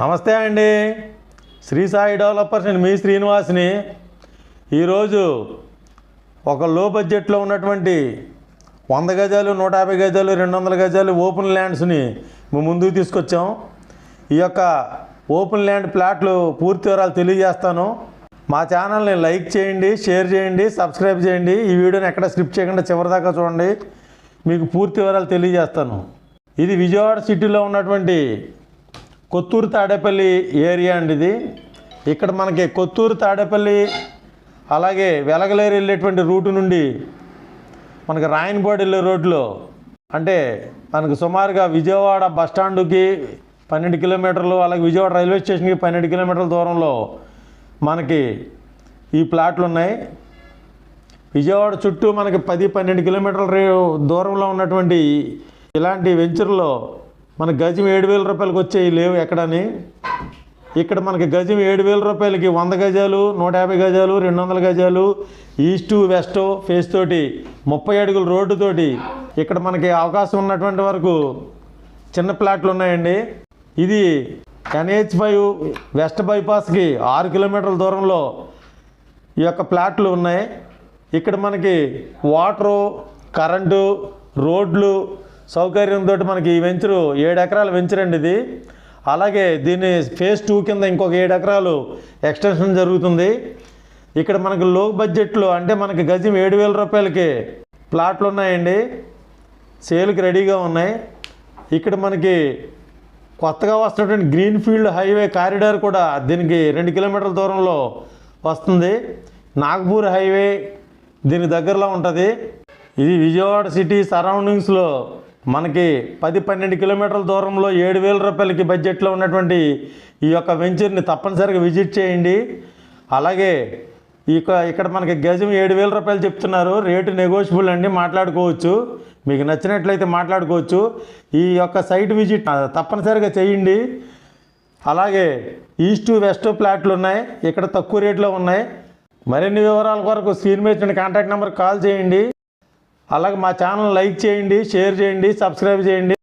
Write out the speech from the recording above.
నమస్తే అండి. శ్రీ సాయి డెవలపర్స్ నేను మీ శ్రీనివాస్ని. ఈరోజు ఒక లో బడ్జెట్లో ఉన్నటువంటి వంద గజాలు నూట యాభై గజాలు రెండు వందల గజాలు ఓపెన్ ల్యాండ్స్ని మేము ముందుకు తీసుకొచ్చాం. ఈ యొక్క ఓపెన్ ల్యాండ్ ప్లాట్లు పూర్తి వివరాలు తెలియజేస్తాను. మా ఛానల్ని లైక్ చేయండి షేర్ చేయండి సబ్స్క్రైబ్ చేయండి. ఈ వీడియోని ఎక్కడ స్క్రిప్ట్ చేయకుండా చివరిదాకా చూడండి. మీకు పూర్తి వివరాలు తెలియజేస్తాను. ఇది విజయవాడ సిటీలో ఉన్నటువంటి కొత్తూరు తాడేపల్లి ఏరియా అండి ఇది. ఇక్కడ మనకి కొత్తూరు తాడేపల్లి అలాగే వెలగలేరు వెళ్ళేటువంటి రూటు నుండి మనకి రాయనపాడు వెళ్ళే రోడ్లో అంటే మనకు సుమారుగా విజయవాడ బస్ స్టాండ్కి పన్నెండు కిలోమీటర్లు అలాగే విజయవాడ రైల్వే స్టేషన్కి పన్నెండు కిలోమీటర్ల దూరంలో మనకి ఈ ప్లాట్లు ఉన్నాయి. విజయవాడ చుట్టూ మనకి పది పన్నెండు కిలోమీటర్ల దూరంలో ఉన్నటువంటి ఇలాంటి వెంచర్లో మన గజం ఏడు వేల రూపాయలకి వచ్చేవి లేవు ఎక్కడని? ఇక్కడ మనకి గజం ఏడు వేల రూపాయలకి వంద గజాలు నూట యాభై గజాలు రెండు వందల గజాలు ఈస్టు వెస్ట్ ఫేస్ తోటి ముప్పై అడుగుల రోడ్డుతోటి ఇక్కడ మనకి అవకాశం ఉన్నటువంటి వరకు చిన్న ప్లాట్లు ఉన్నాయండి. ఇది ఎన్హెచ్ ఫైవ్ వెస్ట్ బైపాస్కి ఆరు కిలోమీటర్ల దూరంలో ఈ యొక్క ప్లాట్లు ఉన్నాయి. ఇక్కడ మనకి వాటరు కరెంటు రోడ్లు సౌకర్యంతో మనకి ఈ వెంచరు ఏడు ఎకరాల వెంచర్ అండి ఇది. అలాగే దీన్ని ఫేజ్ టూ కింద ఇంకొక ఏడు ఎకరాలు ఎక్స్టెన్షన్ జరుగుతుంది. ఇక్కడ మనకి లో బడ్జెట్లో అంటే మనకి గజం ఏడు వేల రూపాయలకి ప్లాట్లు ఉన్నాయండి. సేల్కి రెడీగా ఉన్నాయి. ఇక్కడ మనకి కొత్తగా వస్తున్నటువంటి గ్రీన్ ఫీల్డ్ హైవే కారిడార్ కూడా దీనికి రెండు కిలోమీటర్ల దూరంలో వస్తుంది. నాగ్పూర్ హైవే దీని దగ్గరలో ఉంటుంది. ఇది విజయవాడ సిటీ సరౌండింగ్స్లో మనకి పది పన్నెండు కిలోమీటర్ల దూరంలో ఏడు వేల రూపాయలకి బడ్జెట్లో ఉన్నటువంటి ఈ యొక్క వెంచర్ని తప్పనిసరిగా విజిట్ చేయండి. అలాగే ఇక ఇక్కడ మనకి గజం ఏడు వేల రూపాయలు చెప్తున్నారు. రేటు నెగోషియబుల్ అండి మాట్లాడుకోవచ్చు. మీకు నచ్చినట్లయితే మాట్లాడుకోవచ్చు. ఈ యొక్క సైట్ విజిట్ తప్పనిసరిగా చేయండి. అలాగే ఈస్ట్ వెస్ట్ ప్లాట్లు ఉన్నాయి. ఇక్కడ తక్కువ రేట్లో ఉన్నాయి. మరిన్ని వివరాల కొరకు సీన్ మీద కాంటాక్ట్ నెంబర్ కాల్ చేయండి. అలాగే మా ఛానల్ లైక్ చేయండి షేర్ చేయండి సబ్స్క్రైబ్ చేయండి.